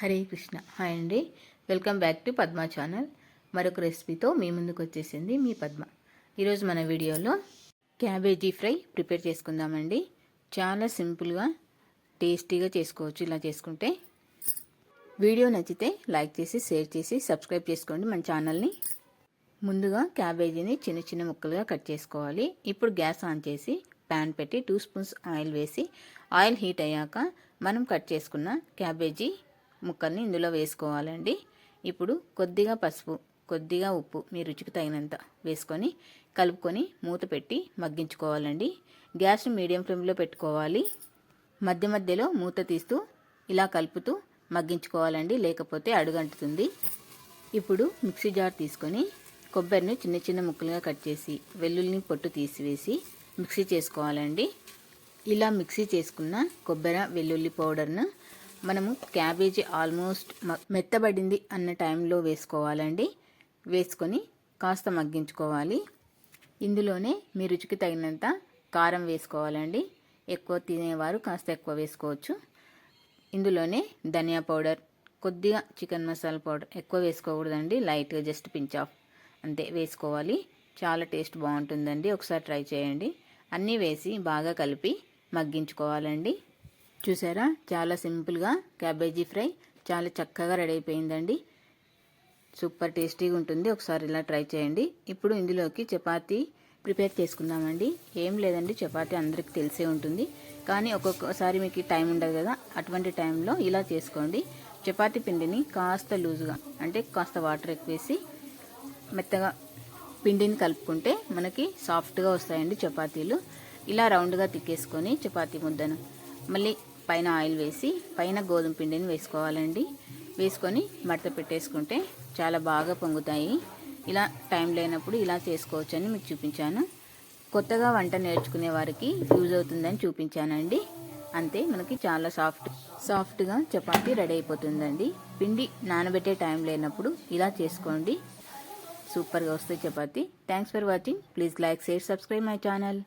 Hare Krishna. Hi అండి. Welcome back to Padma channel. మరొక రెసిపీతో మీ ముందుకు వచ్చేసింది మీ పద్మ. ఈరోజు మన వీడియోలో క్యాబేజీ ఫ్రై ప్రిపేర్ చేసుకుందామండి. చాలా సింపుల్గా టేస్టీగా చేసుకోవచ్చు ఇలా చేసుకుంటే. వీడియో నచ్చితే లైక్ చేసి షేర్ చేసి సబ్స్క్రైబ్ చేసుకోండి మన ఛానల్ని. ముందుగా క్యాబేజీని చిన్న చిన్న ముక్కలుగా కట్ చేసుకోవాలి. ఇప్పుడు గ్యాస్ ఆన్ చేసి ప్యాన్ పెట్టి టూ స్పూన్స్ ఆయిల్ వేసి ఆయిల్ హీట్ అయ్యాక మనం కట్ చేసుకున్న క్యాబేజీ ముక్కల్ని ఇందులో వేసుకోవాలండి. ఇప్పుడు కొద్దిగా పసుపు కొద్దిగా ఉప్పు మీ రుచికి తగినంత వేసుకొని కలుపుకొని మూత పెట్టి మగ్గించుకోవాలండి. గ్యాస్ మీడియం ఫ్లేమ్లో పెట్టుకోవాలి. మధ్య మధ్యలో మూత తీస్తూ ఇలా కలుపుతూ మగ్గించుకోవాలండి లేకపోతే అడుగంటుతుంది. ఇప్పుడు మిక్సీ జార్ తీసుకొని కొబ్బరిని చిన్న చిన్న ముక్కలుగా కట్ చేసి వెల్లుల్లిని పొట్టు తీసివేసి మిక్సీ చేసుకోవాలండి. ఇలా మిక్సీ చేసుకున్న కొబ్బరి వెల్లుల్లి పౌడర్ను మనము క్యాబేజీ ఆల్మోస్ట్ మెత్తబడింది అన్న టైంలో వేసుకోవాలండి. వేసుకొని కాస్త మగ్గించుకోవాలి. ఇందులోనే మీ రుచికి తగినంత కారం వేసుకోవాలండి. ఎక్కువ తినేవారు కాస్త ఎక్కువ వేసుకోవచ్చు. ఇందులోనే ధనియా పౌడర్ కొద్దిగా చికెన్ మసాలా పౌడర్ ఎక్కువ వేసుకోకూడదండి. లైట్గా జస్ట్ పించ్ ఆఫ్ అంతే వేసుకోవాలి. చాలా టేస్ట్ బాగుంటుందండి. ఒకసారి ట్రై చేయండి. అన్నీ వేసి బాగా కలిపి మగ్గించుకోవాలండి. చూసారా? చాలా సింపుల్గా క్యాబేజీ ఫ్రై చాలా చక్కగా రెడీ అయిపోయిందండి. సూపర్ టేస్టీగా ఉంటుంది. ఒకసారి ఇలా ట్రై చేయండి. ఇప్పుడు ఇందులోకి చపాతీ ప్రిపేర్ చేసుకుందామండి. ఏం లేదండి చపాతీ అందరికీ తెలిసే ఉంటుంది. కానీ ఒక్కొక్కసారి మీకు టైం ఉండదు కదా అటువంటి టైంలో ఇలా చేసుకోండి. చపాతీ పిండిని కాస్త లూజుగా అంటే కాస్త వాటర్ ఎక్కువేసి మెత్తగా పిండిని కలుపుకుంటే మనకి సాఫ్ట్గా వస్తాయండి చపాతీలు. ఇలా రౌండ్గా తిక్కేసుకొని చపాతీ ముద్దను. మళ్ళీ పైన ఆయిల్ వేసి పైన గోధుమ పిండిని వేసుకోవాలండి. వేసుకొని మడత పెట్టేసుకుంటే చాలా బాగా పొంగుతాయి. ఇలా టైం లేనప్పుడు ఇలా చేసుకోవచ్చు అని మీకు చూపించాను. కొత్తగా వంట నేర్చుకునే వారికి యూజ్ అవుతుందని చూపించానండి. అంతే మనకి చాలా సాఫ్ట్ సాఫ్ట్గా చపాతీ రెడీ అయిపోతుందండి. పిండి నానబెట్టే టైం లేనప్పుడు ఇలా చేసుకోండి. సూపర్గా వస్తాయి chapati. Thanks for watching please like share subscribe my channel